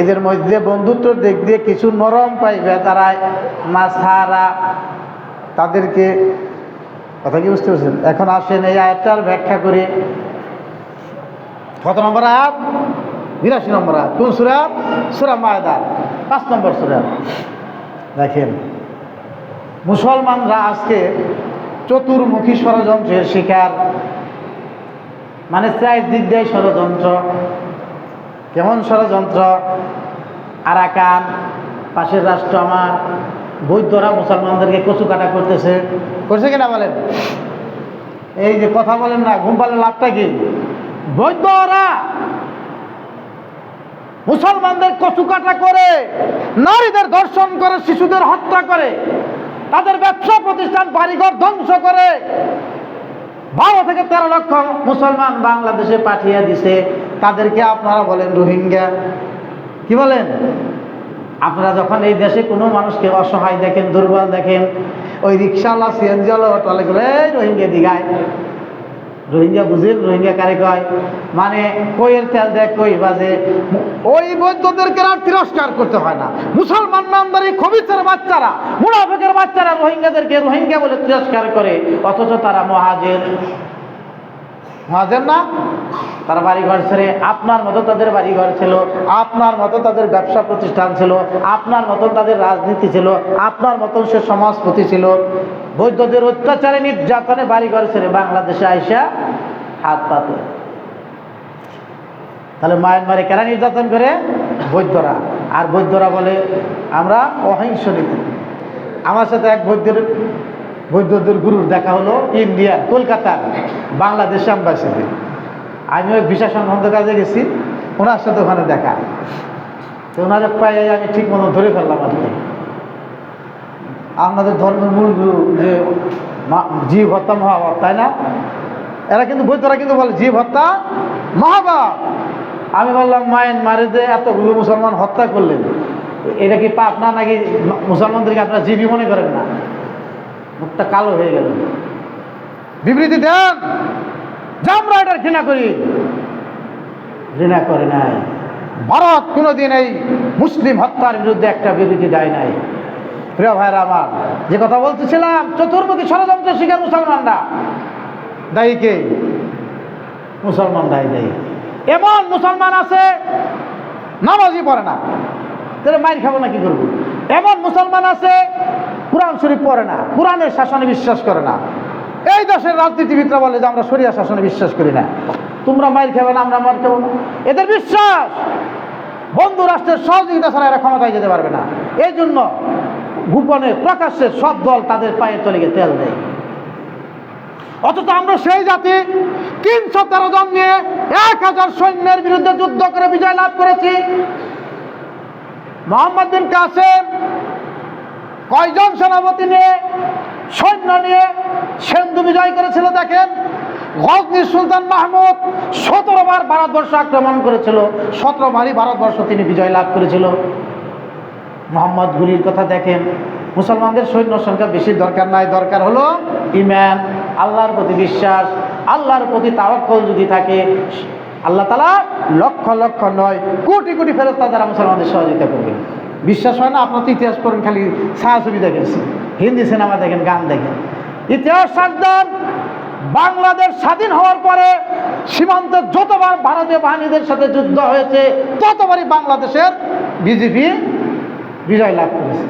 এদের মধ্যে বন্ধুত্ব দিক দিয়ে কিছু নরম পাইবে, তারা মাছারা তাদেরকে, কথা কি বুঝতে পারছেন? এখন আসেন এই আয়াতটার ব্যাখ্যা করে। কত নম্বর আয়াত? বিরাশি নম্বর আয়াত। কোন সুরা? সুরা মায়দার পাঁচ নম্বর সুরা। দেখেন, মুসলমানরা আজকে চতুর্মুখী ষড়যন্ত্রের শিকার মানে চারিদিক দিয়ে ষড়যন্ত্র। কেমন ষড়যন্ত্র? আরাকান পাশের রাষ্ট্র আমার বৈদ্যরা মুসলমানদেরকে কচু কাটা করতেছে। করছে কিনা বলেন? এই যে কথা বলেন না ঘুম পালে লাভটা কি? বৈদ্যরা মুসলমানদের কচু কাটা করে নারীদের ধর্ষণ করে শিশুদের হত্যা করে তাদের ব্যবসা প্রতিষ্ঠান বাড়িঘর ধ্বংস করে বারো থেকে তেরো লক্ষ মুসলমান বাংলাদেশে পাঠিয়ে দিছে। তাদেরকে আপনারা বলেন রোহিঙ্গা। কি বলেন? আপনারা যখন এই দেশে কোনো মানুষকে অসহায় দেখেন, দুর্বল দেখেন, ওই রিক্সাওয়ালা, সিএনজিওয়ালা, অটোওয়ালাগুলো, এই রোহিঙ্গা দিঘায়। রোহিঙ্গা বুঝেন, রোহিঙ্গা কারে কয়? মানে কইয়ের তেল দেয় কই বাজে ওই বৈদ্যদেরকে আর তিরস্কার করতে হয় না। মুসলমান নামদারি খবিসের বাচ্চারা, মুনাফেকের বাচ্চারা রোহিঙ্গাদেরকে রোহিঙ্গা বলে তিরস্কার করে, অথচ তারা মহাজের। মহাজের না? তারা বাড়ি ঘর ছেড়ে আপনার মতো তাদের বাড়ি ঘর ছিল, আপনার মতো তাদের ব্যবসা প্রতিষ্ঠান ছিল, আপনার মতন তাদের রাজনীতি ছিল, আপনার মতন সে সমাজপতি ছিল। বৈদ্যদের অত্যাচারে নির্যাতনে বাড়ি ঘর ছেড়ে বাংলাদেশে আইসা হাত পাতে। তাহলে মায়ানমারে কেরা নির্যাতন করে? বৈদ্যরা। আর বৈদ্যরা বলে, আমরা অহিংস নীতি। আমার সাথে এক বৈদ্যের বৈদ্যদের গুরুর দেখা হলো ইন্ডিয়া কলকাতার বাংলাদেশ অ্যাম্বাসিতে আমি ওই ভিসা সম্বন্ধ কাজে গেছি, ওনার সাথে ওখানে দেখা। তো ওনাদের পায়ে আমি ঠিক মতো ধরে ফেললাম আর কি। আপনাদের ধর্মের মূল গুরু যে জীব হত্যা মহাভাব, তাই না? এরা কিন্তু বৈদ্যরা কিন্তু বলে জীব হত্যা মহাভাব। আমি বললাম, মায়ের মারে যে এতগুলো মুসলমান হত্যা করলেন, এটা কি পাপ না নাকি মুসলমানদেরকে আপনারা জীবী মনে করেন না? মুখটা কালো হয়ে গেল। বিবৃতি দেন। যে ঘৃণা করি। ঘৃণা করে নাই। ভারত কোনোদিন এই মুসলিম হত্যার বিরুদ্ধে একটা বিবৃতি দেয় নাই। প্রিয় ভাইরা আমার, যে কথা বলতেছিলাম, চতুর্মুখী ষড়যন্ত্র শিকার মুসলমানরা। দায়ী কে? মুসলমান দায়ী দায়ী। এমন মুসলমান আছে, নামাজই পড়ে না। তাহলে মাইর খাব না কি করব? এমন মুসলমান আছে, কোরআন শরীফ পড়ে না, কোরআনের শাসনে বিশ্বাস করে না। এই দেশের রাজনীতিবিদরা বলে যে আমরা সরিয়া শাসনে বিশ্বাস করি না। তোমরা মাইর খাবে না, আমরা মার খাব না। এদের বিশ্বাস! বন্ধু রাষ্ট্রের সহযোগিতা ছাড়া এরা ক্ষমতায় যেতে পারবে না। এই জন্য গোপনে প্রকাশ্যে সব দল তাদের পায়ে তলে গিয়ে তেল দেয়। অথচ আমরা সেই জাতি, তিনশো তেরো জন নিয়ে এক হাজার সৈন্যের বিরুদ্ধে যুদ্ধ করে বিজয় লাভ করেছি। মোহাম্মদ বিন কাসেম কয়জন সেনাপতি নিয়ে, সৈন্য নিয়ে সেন্দু বিজয় করেছিল দেখেন? গজনী সুলতান মাহমুদ সতেরো বার ভারতবর্ষ আক্রমণ করেছিল, সতেরো বারই ভারতবর্ষ তিনি বিজয় লাভ করেছিল। মোহাম্মদ গুলির কথা দেখেন, মুসলমানদের সৈন্য সংখ্যা বেশি দরকার নাই, দরকার হলো ইমান আল্লাহর প্রতি বিশ্বাস, আল্লাহর প্রতি তাওয়াক্কল যদি থাকে আল্লাহ তালা লক্ষ লক্ষ নয়, কোটি কোটি ফেরত দ্বারা মুসলমানদের সহযোগিতা করবে। বিশ্বাস হয় না? আপনার তো ইতিহাস করেন খালি ছায়াছবি দেখেন। হিন্দি সিনেমা দেখেন, গান দেখেন। ইতিহাস সাজদান বাংলাদেশ স্বাধীন হওয়ার পরে সীমান্তে যতবার ভারতীয় বাহিনীদের সাথে যুদ্ধ হয়েছে, ততবারই বাংলাদেশের বিজেপি বিজয় লাভ করেছে।